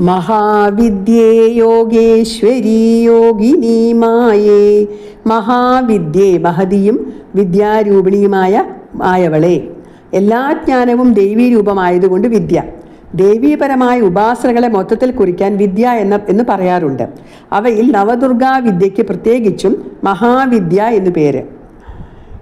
മഹാവിദ്യേ യോഗേശ്വരി യോഗിനി മായേ. മഹാവിദ്യേ മഹതിയും വിദ്യാരൂപിണിയുമായ ആയവളെ എല്ലാ ജ്ഞാനവും ദൈവീ രൂപമായതുകൊണ്ട് വിദ്യ. ദേവീപരമായ ഉപാസനകളെ മൊത്തത്തിൽ കുറിക്കാൻ വിദ്യ എന്ന എന്ന് പറയാറുണ്ട്. അവയിൽ നവദുർഗാ വിദ്യയ്ക്ക് പ്രത്യേകിച്ചും മഹാവിദ്യ എന്നു പേര്.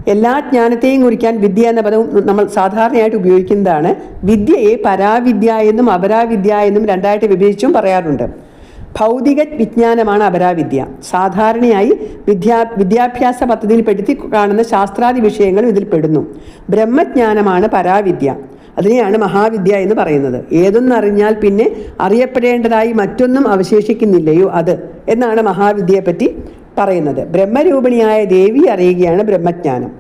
എല്ലാ ജ്ഞാനത്തെയും കുറിക്കാൻ വിദ്യ എന്ന പദവും നമ്മൾ സാധാരണയായിട്ട് ഉപയോഗിക്കുന്നതാണ്. വിദ്യയെ പരാവിദ്യ എന്നും അപരാവിദ്യ എന്നും രണ്ടായിട്ട് വിഭജിച്ചും പറയാറുണ്ട്. ഭൗതിക വിജ്ഞാനമാണ് അപരാവിദ്യ. സാധാരണയായി വിദ്യാ വിദ്യാഭ്യാസ പദ്ധതിയിൽ പെടുത്തി കാണുന്ന ശാസ്ത്രാദി വിഷയങ്ങളും ഇതിൽ പെടുന്നു. ബ്രഹ്മജ്ഞാനമാണ് പരാവിദ്യ. അതിനെയാണ് മഹാവിദ്യ എന്ന് പറയുന്നത്. ഏതൊന്നറിഞ്ഞാൽ പിന്നെ അറിയപ്പെടേണ്ടതായി മറ്റൊന്നും അവശേഷിക്കുന്നില്ലയോ അത്? എന്നാണ് മഹാവിദ്യയെ പറ്റി പറയുന്നത്. ബ്രഹ്മരൂപിണിയായ ദേവി അറിയുകയാണ് ബ്രഹ്മജ്ഞാനം.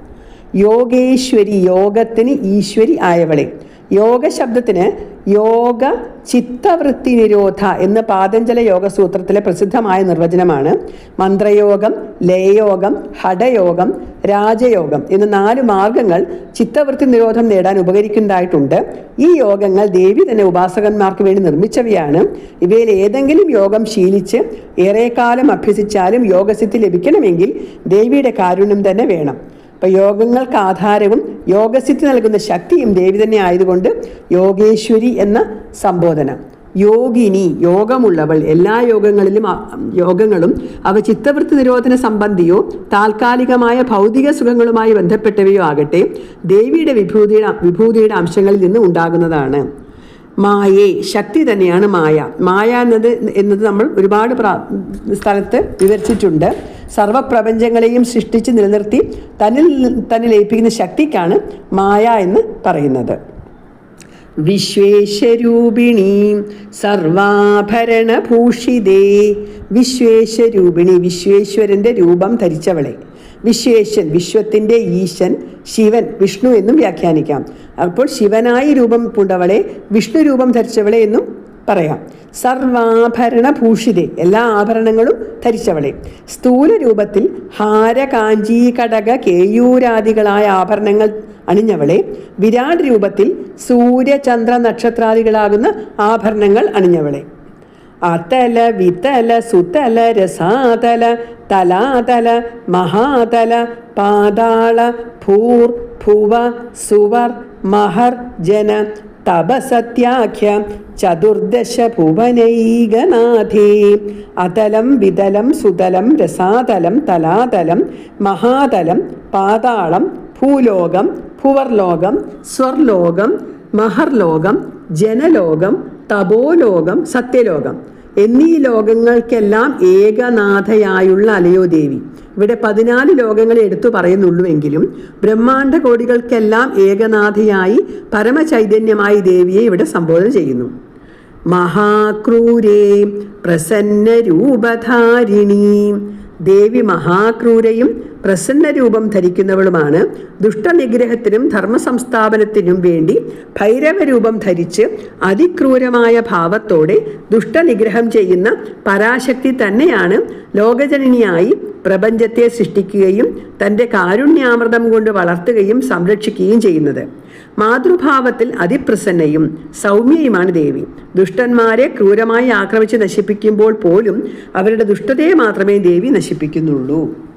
യോഗേശ്വരി യോഗത്തിന് ഈശ്വരി ആയവളെ. യോഗ ശബ്ദത്തിന് യോഗ ചിത്തവൃത്തി നിരോധ എന്ന പാതഞ്ജല യോഗസൂത്രത്തിലെ പ്രസിദ്ധമായ നിർവചനമാണ്. മന്ത്രയോഗം ലയയോഗം ഹടയോഗം രാജയോഗം എന്ന നാല് മാർഗങ്ങൾ ചിത്തവൃത്തി നിരോധം നേടാൻ ഉപകരിക്കുന്നതായിട്ടുണ്ട് ഈ യോഗങ്ങൾ ദേവി തന്നെ ഉപാസകന്മാർക്ക് വേണ്ടി നിർമ്മിച്ചവയാണ്. ഇവയിൽ ഏതെങ്കിലും യോഗം ശീലിച്ച് ഏറെക്കാലം അഭ്യസിച്ചാലും യോഗസിദ്ധി ലഭിക്കണമെങ്കിൽ ദേവിയുടെ കാരുണ്യം തന്നെ വേണം. അപ്പൊ യോഗങ്ങൾക്ക് ആധാരവും യോഗസിദ്ധി നൽകുന്ന ശക്തിയും ദേവി തന്നെ ആയതുകൊണ്ട് യോഗേശ്വരി എന്ന സംബോധന. യോഗിനി യോഗമുള്ളവൾ എല്ലാ യോഗങ്ങളിലും യോഗങ്ങളും അവ ചിത്തവൃത്തി നിരോധന സംബന്ധിയോ താൽക്കാലികമായ ഭൗതിക സുഖങ്ങളുമായി ബന്ധപ്പെട്ടവയോ ആകട്ടെ ദേവിയുടെ വിഭൂതിയുടെ വിഭൂതിയുടെ അംശങ്ങളിൽ നിന്ന് ഉണ്ടാകുന്നതാണ്. മായേ ശക്തി തന്നെയാണ് മായ. മായ എന്നത് എന്നത് നമ്മൾ ഒരുപാട് സ്ഥലത്ത് വിവരിച്ചിട്ടുണ്ട്. സർവപ്രപഞ്ചങ്ങളെയും സൃഷ്ടിച്ച് നിലനിർത്തി തന്നിൽ തന്നെ ലയിപ്പിക്കുന്ന ശക്തിക്കാണ് മായ എന്ന് പറയുന്നത്. വിശ്വേശരൂപിണി സർവാഭരണഭൂഷിതേ. വിശ്വേശരൂപിണി വിശ്വേശ്വരന്റെ രൂപം ധരിച്ചവളെ. വിശ്വേശൻ വിശ്വത്തിന്റെ ഈശൻ ശിവൻ വിഷ്ണു എന്നും വ്യാഖ്യാനിക്കാം. അപ്പോൾ ശിവനായി രൂപം പൂണ്ടവളെ വിഷ്ണു രൂപം ധരിച്ചവളെ എന്നും പറയാം. സർവാഭരണ ഭൂഷിതെ എല്ലാ ആഭരണങ്ങളും ധരിച്ചവളെ. സ്ഥൂല രൂപത്തിൽ ഹാര കാഞ്ചി കടക കേയൂരാദികളായ ആഭരണങ്ങൾ അണിഞ്ഞവളെ. വിരാട് രൂപത്തിൽ സൂര്യചന്ദ്ര നക്ഷത്രാദികളാകുന്ന ആഭരണങ്ങൾ അണിഞ്ഞവളെ. അതല വിതല സുതല രസാതല തലാതല മഹാതല പാതാള ഭൂർ ഭുവ സുവർ മഹർ ജന തപസത്യാഖ്യ ചതുർദശ ഭുവനൈകനാഥേ. അതലം വിതലം സുതലം രസാതലം തലാതലം മഹാതലം പാതാളം ഭൂലോകം ഭുവർലോകം സ്വർലോകം മഹർലോകം ജനലോകം തപോലോകം സത്യലോകം എന്നീ ലോകങ്ങൾക്കെല്ലാം ഏകനാഥയായുള്ള അലയോ ദേവി ഇവിടെ പതിനാല് ലോകങ്ങളെ എടുത്തു പറയുന്നുള്ളൂവെങ്കിലും ബ്രഹ്മാണ്ട കോടികൾക്കെല്ലാം ഏകനാഥയായി പരമചൈതന്യമായി ദേവിയെ ഇവിടെ സംബോധന ചെയ്യുന്നു. മഹാക്രൂരേ പ്രസന്ന രൂപധാരിണി ദേവി മഹാക്രൂരയും പ്രസന്ന രൂപം ധരിക്കുന്നവളുമാണ്. ദുഷ്ടനിഗ്രഹത്തിനും ധർമ്മസംസ്ഥാപനത്തിനും വേണ്ടി ഭൈരവ രൂപം ധരിച്ച് അതിക്രൂരമായ ഭാവത്തോടെ ദുഷ്ടനിഗ്രഹം ചെയ്യുന്ന പരാശക്തി തന്നെയാണ് ലോകജനനിയായി പ്രപഞ്ചത്തെ സൃഷ്ടിക്കുകയും തന്റെ കാരുണ്യാമൃതം കൊണ്ട് വളർത്തുകയും സംരക്ഷിക്കുകയും ചെയ്യുന്നത്. മാതൃഭാവത്തിൽ അതിപ്രസന്നയും സൗമ്യയുമാണ് ദേവി. ദുഷ്ടന്മാരെ ക്രൂരമായി ആക്രമിച്ച് നശിപ്പിക്കുമ്പോൾ പോലും അവരുടെ ദുഷ്ടതയെ മാത്രമേ ദേവി നശിപ്പിക്കുന്നുള്ളൂ.